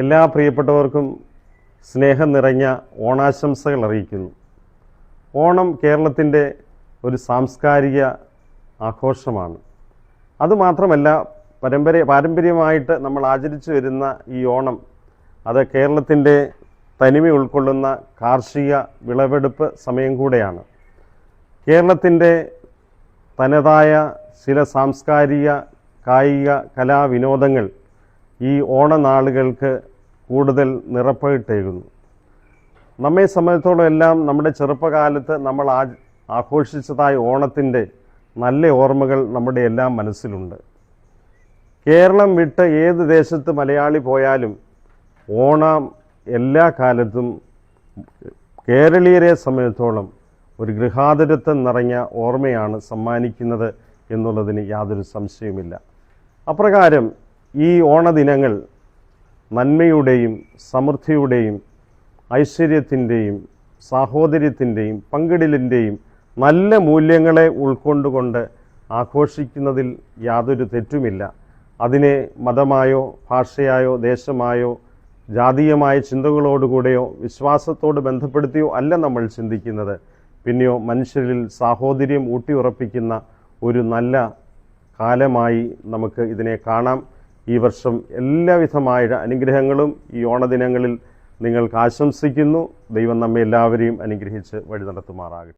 എല്ലാ പ്രിയപ്പെട്ടവർക്കും സ്നേഹം നിറഞ്ഞ ഓണാശംസകൾ അറിയിക്കുന്നു. ഓണം കേരളത്തിന്റെ ഒരു സാംസ്കാരിക ആഘോഷമാണ്. അതുമാത്രമല്ല പരമ്പര പാരമ്പര്യമായിട്ട് നമ്മൾ ആചരിച്ചു വരുന്ന ഈ ഓണം അത് കേരളത്തിന്റെ തനിമ ഉൾക്കൊള്ളുന്ന കാർഷിക വിളവെടുപ്പ് സമയം കൂടെയാണ്. കേരളത്തിന്റെ തനതായ ചില സാംസ്കാരിക കായിക കലാവിനോദങ്ങൾ ഈ ഓണനാളുകൾക്ക് കൂടുതൽ നിറപ്പകിട്ടേകുന്നു നമ്മെ സംബന്ധിച്ചോളം എല്ലാം നമ്മുടെ ചെറുപ്പകാലത്ത് നമ്മൾ ആ ആഘോഷിച്ചതായ ഓണത്തിന്റെ നല്ല ഓർമ്മകൾ നമ്മുടെ എല്ലാം മനസ്സിലുണ്ട്. കേരളം വിട്ട് ഏത് ദേശത്ത് മലയാളി പോയാലും ഓണം എല്ലാ കാലത്തും കേരളീയരെ സംബന്ധിച്ചോളം ഒരു ഗൃഹാതുരത്വം നിറഞ്ഞ ഓർമ്മയാണ് സമ്മാനിക്കുന്നത് എന്നുള്ളതിന് യാതൊരു സംശയവുമില്ല. അപ്രകാരം ഈ ഓണദിനങ്ങൾ നന്മയുടെയും സമൃദ്ധിയുടെയും ഐശ്വര്യത്തിന്റെയും സാഹോദര്യത്തിന്റെയും പങ്കിടലിന്റെയും നല്ല മൂല്യങ്ങളെ ഉൾക്കൊണ്ടുകൊണ്ട് ആഘോഷിക്കുന്നതിൽ യാതൊരു തെറ്റുമില്ല. അതിനെ മതമായോ ഭാഷയായോ ദേശമായോ ജാതീയമായ ചിന്തകളോടുകൂടെയോ വിശ്വാസത്തോട് ബന്ധപ്പെടുത്തിയോ അല്ല നമ്മൾ ചിന്തിക്കുന്നത്. പിന്നെയോ മനുഷ്യരിൽ സാഹോദര്യം ഊട്ടിയുറപ്പിക്കുന്ന ഒരു നല്ല കാലമായി നമുക്ക് ഇതിനെ കാണാം. ഈ വർഷം എല്ലാവിധമായ അനുഗ്രഹങ്ങളും ഈ ഓണദിനങ്ങളിൽ നിങ്ങൾക്ക് ആശംസിക്കുന്നു. ദൈവം നമ്മെ എല്ലാവരെയും അനുഗ്രഹിച്ച് വഴി നടത്തുമാറാകട്ടെ.